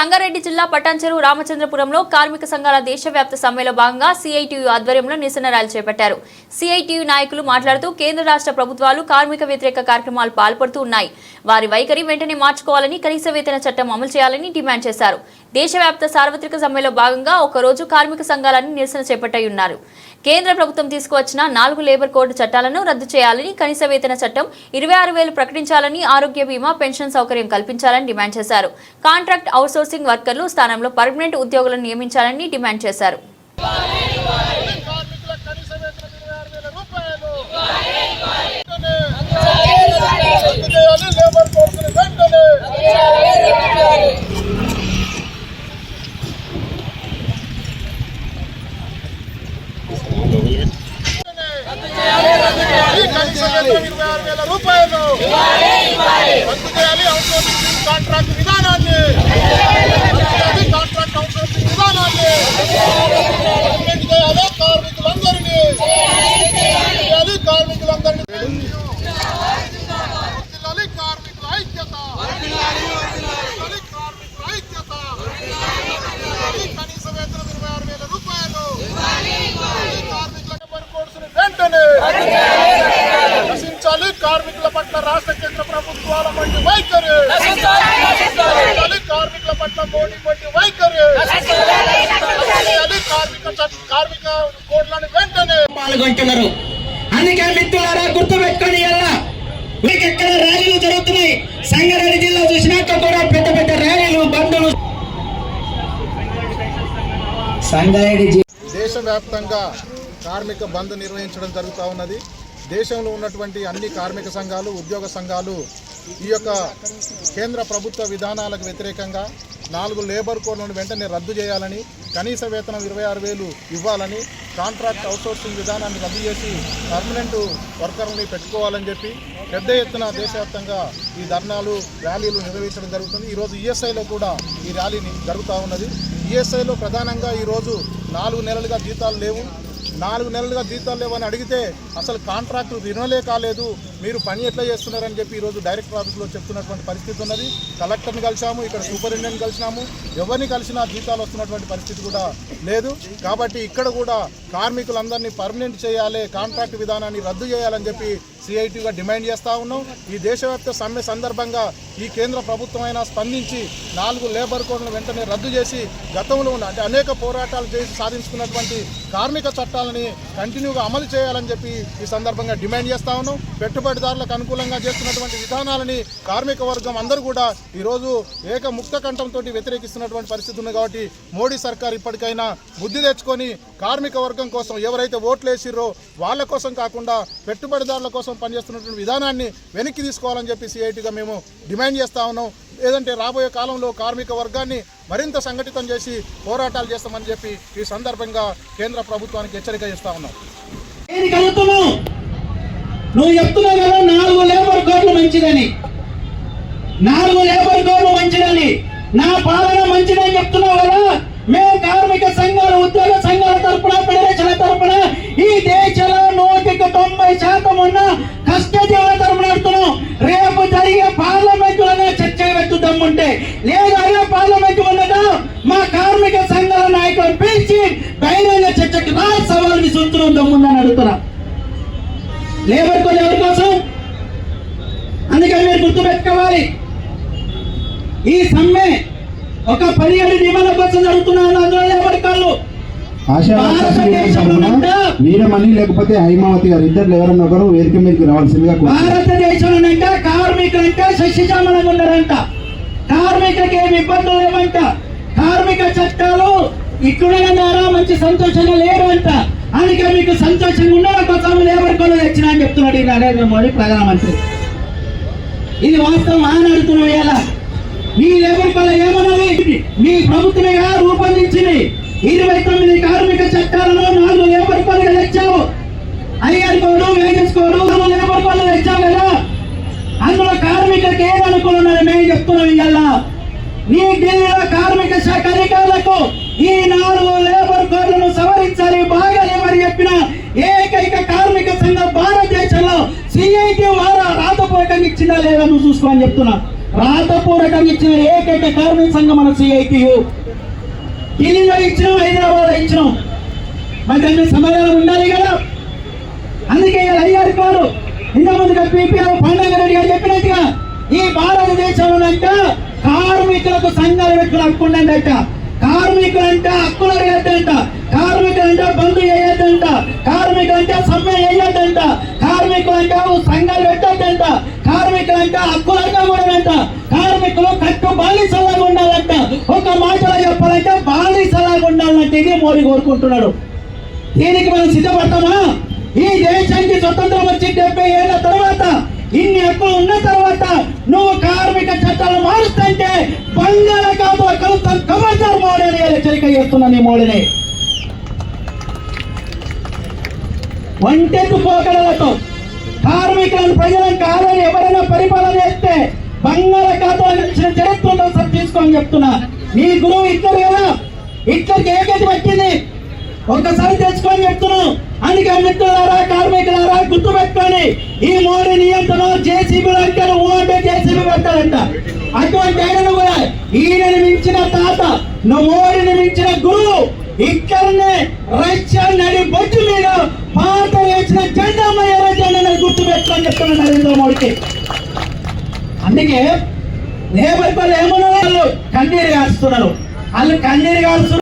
సంగారెడ్డి జిల్లా పటాన్చెరు రామచంద్రపురంలో కార్మిక సంఘాల దేశవ్యాప్త సమ్మెలో భాగంగా సిఐటియు ఆధ్వర్యంలో నిరసన ర్యాలీ చేపట్టారు. సిఐటియు నాయకులు మాట్లాడుతూ కేంద్ర రాష్ట్ర ప్రభుత్వాలు కార్మిక వ్యతిరేక కార్యక్రమాలు పాల్పడుతూ ఉన్నాయి. వారి వైఖరి వెంటనే మార్చుకోవాలని కనీస వేతన చట్టం అమలు చేయాలని డిమాండ్ చేశారు. దేశవ్యాప్త సార్వత్రిక సమ్మెలో భాగంగా ఒకరోజు కార్మిక సంఘాలన్నీ నిరసన చేపట్టనున్నారు. కేంద్ర ప్రభుత్వం తీసుకువచ్చిన నాలుగు లేబర్ కోడ్ చట్టాలను రద్దు చేయాలని కనీస వేతన చట్టం ఇరవై ఆరు వేలు ప్రకటించాలని ఆరోగ్య బీమా పెన్షన్ సౌకర్యం కల్పించాలని డిమాండ్ చేశారు. కాంట్రాక్ట్ అవుట్సోర్సింగ్ వర్కర్లు స్థానంలో పర్మనెంట్ ఉద్యోగులను నియమించాలని డిమాండ్ చేశారు కార్మికుల కనీస వేతనం ఇరవై ఆరు వేల రూపాయలు వెంటనే రద్దు చేయాలి లేబర్ కోడ్స్ని వెంటనే ఈ కనీస వేతనం ఇరవై ఆరు వేల రూపాయలు. రద్దు చేయాలి అవుట్సోర్సింగ్ కాంట్రాక్ట్ విధానాన్ని కాంట్రాక్ట్ అవుట్సోర్సింగ్ విధానాన్ని గవర్నమెంట్ చేయాలి కార్మికులందరినీ చేయాలి కార్మికులందరినీ వర్ధిల్లాలి కార్మికుల ఐక్యత వర్ధిల్లాలి కార్మికుల ఐక్యత వర్ధిల్లాలి కనీస వేతనం ఇరవై ఆరు వేల రూపాయలు ఈ కార్మికుల లేబర్ కోడ్స్ని వెంటనే నశించాలి కార్మికుల పట్ల రాష్ట్ర కేంద్ర ప్రభుత్వాల వంటి వైఖరి. కార్మికుల పట్ల మోడీ వంటి వైఖరి. కార్మిక కార్మిక కోడ్లను వెంటనే పాల్గొంటున్నారు. అందుకే మిత్రులారా గుర్తు పెట్టుకొని ఎలా మీకు ఎక్కడ ర్యాలీలు జరుగుతున్నాయి? సంగారెడ్డి జిల్లా చూసినాక కూడా పెద్ద పెద్ద ర్యాలీలు బంధులు సంగారెడ్డి జిల్లా దేశవ్యాప్తంగా కార్మిక బంద్ నిర్వహించడం జరుగుతూ ఉన్నది. దేశంలో ఉన్నటువంటి అన్ని కార్మిక సంఘాలు ఉద్యోగ సంఘాలు ఈ యొక్క కేంద్ర ప్రభుత్వ విధానాలకు వ్యతిరేకంగా నాలుగు లేబర్ కోడ్లను వెంటనే రద్దు చేయాలని కనీస వేతనం ఇరవై ఆరు వేలు ఇవ్వాలని కాంట్రాక్ట్ అవుట్సోర్సింగ్ విధానాన్ని రద్దు చేసి పర్మనెంట్ వర్కర్ని పెట్టుకోవాలని చెప్పి పెద్ద ఎత్తున దేశవ్యాప్తంగా ఈ ధర్నాలు ర్యాలీలు నిర్వహించడం జరుగుతుంది. ఈరోజు ఈఎస్ఐలో కూడా ఈ ర్యాలీ జరుగుతూ ఉన్నది. ఈఎస్ఐలో ప్రధానంగా ఈరోజు నాలుగు నెలలుగా జీతాలు లేవు. నాలుగు నెలలుగా జీతాలు లేవని అడిగితే అసలు కాంట్రాక్టు రినోలే కాలేదు. మీరు పని ఎట్లా చేస్తున్నారని చెప్పి ఈరోజు డైరెక్టర్ ఆఫీస్లో చెప్తున్నటువంటి పరిస్థితి ఉన్నది. కలెక్టర్ని కలిసాము ఇక్కడ సూపరింటెండెంట్ కలిసినాము. ఎవరిని కలిసినా జీతాలు వస్తున్నటువంటి పరిస్థితి కూడా లేదు. కాబట్టి ఇక్కడ కూడా కార్మికులందరినీ పర్మనెంట్ చేయాలి కాంట్రాక్ట్ విధానాన్ని రద్దు చేయాలని చెప్పి సిఐటిగా డిమాండ్ చేస్తూ ఉన్నాం. ఈ దేశవ్యాప్త సమ్మె సందర్భంగా ఈ కేంద్ర ప్రభుత్వం అయినా స్పందించి నాలుగు లేబర్ కోడ్లను వెంటనే రద్దు చేసి గతంలో ఉన్న అంటే అనేక పోరాటాలు చేసి సాధించుకున్నటువంటి కార్మిక చట్టాలని కంటిన్యూగా అమలు చేయాలని చెప్పి ఈ సందర్భంగా డిమాండ్ చేస్తా ఉన్నాం. పెట్టుబడి పెట్టుబడిదారులకు అనుకూలంగా చేస్తున్నటువంటి విధానాలని కార్మిక వర్గం అందరూ కూడా ఈరోజు ఏక ముక్త కంఠంతో వ్యతిరేకిస్తున్నటువంటి పరిస్థితి ఉంది కాబట్టి మోడీ సర్కార్ ఇప్పటికైనా బుద్ధి తెచ్చుకొని కార్మిక వర్గం కోసం ఎవరైతే ఓట్లు వేసిర్రో వాళ్ళ కోసం కాకుండా పెట్టుబడిదారుల కోసం పనిచేస్తున్నటువంటి విధానాన్ని వెనక్కి తీసుకోవాలని చెప్పి సిఐటిగా మేము డిమాండ్ చేస్తా ఉన్నాం. లేదంటే రాబోయే కాలంలో కార్మిక వర్గాన్ని మరింత సంఘటితం చేసి పోరాటాలు చేస్తామని చెప్పి ఈ సందర్భంగా కేంద్ర ప్రభుత్వానికి హెచ్చరిక చేస్తా ఉన్నాం ఏది కలుగుతున్నావు నువ్వు చెప్తున్నావు కదా నాలుగు లేబర్ కోడ్లు మంచిదని. నాలుగు లేబర్ కోడ్లు మంచిదని. నా పాలన మంచిదని చెప్తున్నావు కదా? మేము కార్మిక సంఘాల ఉద్యోగ సంఘాల తరఫున ఫెడరేషన్ల తరఫున ఈ దేశంలో నూటికి తొంభై శాతం ఉన్న కష్టజీవుల తరఫున అడుగుతున్నాం రేపు జరిగే పార్లమెంటులోనే చర్చ పెట్టు దమ్ముంటే. లేదు అదే పార్లమెంట్ ఉండటం మా కార్మిక సంఘాల నాయకులను పిలిచి బహిరంగ చర్చకు రా సవాలు విసురుతున్నాం దమ్ముందని అడుగుతున్నా. లేబర్ కోడ్ ఎవరి కోసం? అందుకని మీరు గుర్తు పెట్టుకోవాలి. ఈ సమ్మె ఒక పదిహేడు నియమాల కోసం కాళ్ళు? వీరమణి లేకపోతే హైమావతి గారు ఇద్దరు ఎవరన్నా ఒకరు వేదిక మీదకి రావాల్సిందిగా. భారతదేశంలోనంట కార్మికులంటే శశిశామలంగా ఉన్నారంట. కార్మికులకి ఏమి ఇబ్బందులు లేవంట. కార్మిక చట్టాలు ద్వారా మంచి సంతోషంగా లేరు అంట అందుకే మీకు సంతోషంగా ఉండడం కోసం లేబర్ కోడ్ తెచ్చిన అని చెప్తున్నాడు ఈ నరేంద్ర మోడీ ప్రధానమంత్రి. ఇది వాస్తవం అని ఎలా? మీ లేబర్ పల్ల ఏమన్నది? మీ ప్రభుత్వమే కదా రూపొందించింది. ఇరవై తొమ్మిది కార్మిక చట్టాలలో నాలుగు లేబర్ పనులు తెచ్చావు? ఐఆర్ కోడు లేబర్ పనులు తెచ్చావు కదా? అందులో కార్మికులకు ఏం మేము చెప్తున్నాం ఇవాళ నీ ఢిల్లీలో కార్మిక శాఖ అధికారులకు ఈ నాలుగు లేబర్ కోడ్లను సవరించాలి బాగా లేవని చెప్పిన ఏకైక కార్మిక సంఘం భారతదేశంలో సిఐటి రాతపూర్వకంగా ఇచ్చిందా లేదా నువ్వు చూసుకోని చెప్తున్నా. రాతపూర్వకంగా ఇచ్చిన ఏకైక కార్మిక సంఘం మన సిఐటియు ఢిల్లీలో ఇచ్చినాం హైదరాబాద్ ఇచ్చినాం. మరి దాని సమాధానం ఉండాలి కదా? అందుకే ఇలా అయ్యారు కాదు ఇంతకుముందుగా పీపీఆర్ పండుగ రెడ్డి గారు చెప్పినట్టుగా ఈ భారతదేశంలోనంట కార్మికులకు సంఘాలు పెట్టుకుని హక్కు కార్మికులంటే హక్కులు అడగద్దంట కార్మికులంటే బంధు వేయద్దంట కార్మికులంటే సమ్మె వేయద్దంట కార్మికులంటే సంఘాలు పెట్టద్దంట కార్మికులంటే హక్కులు అడగకూడదంట కార్మికులు కట్టు బాలిసలాగా ఉండాలంట. ఒక మాటలో చెప్పాలంటే బాలిసలాగా ఉండాలంటే ఇది మోడీ కోరుకుంటున్నాడు. దీనికి మనం సిద్ధపడతామా? ఈ దేశానికి స్వతంత్రం వచ్చి డెబ్బై ఏళ్ళ తర్వాత ఇన్ని హక్కులు ఉన్న తర్వాత నువ్వు కార్మిక చట్టాలు మారుస్తుంటే బంగాళాఖాతం ప్రభుత్వం కమాండర్ మోడీ హెచ్చరిక చేస్తున్నాను ఈ మోడీని. ఒంటెత్తు పోకడలతో కార్మికులను ప్రజలను కాదని ఎవరైనా పరిపాలన చేస్తే బంగాళాఖాతం ఇచ్చిన చరిత్ర ఉందో సార్ తీసుకోని చెప్తున్నా. నీ గురువు ఇద్దరు కదా? ఇద్దరికి ఏ గతి వచ్చింది ఒక్కసారి తెచ్చుకొని చెప్తున్నాను అందుకే మిత్రులారా కార్మికులారా గుర్తు పెట్టుకొని ఈ మోడీ నియంత్రణ జేసీబీ అంటారు ఓటే జేసీబీ పెడతారంట అటువంటి ఆయనను కూడా ఈయనని మించిన తాత నమోడిని మించిన గురువు ఇక్కడనే రష్యా నడి బొట్టు మీద పాత వేసిన జెండా ఎర్ర జెండా గుర్తు పెట్టుకొని చెప్తున్నాను నరేంద్ర మోడీకి. అందుకే లేబర్ పనులు ఏమన్నా వాళ్ళు కన్నీరు కాస్తున్నారు వాళ్ళు కన్నీరు కాస్తున్నారు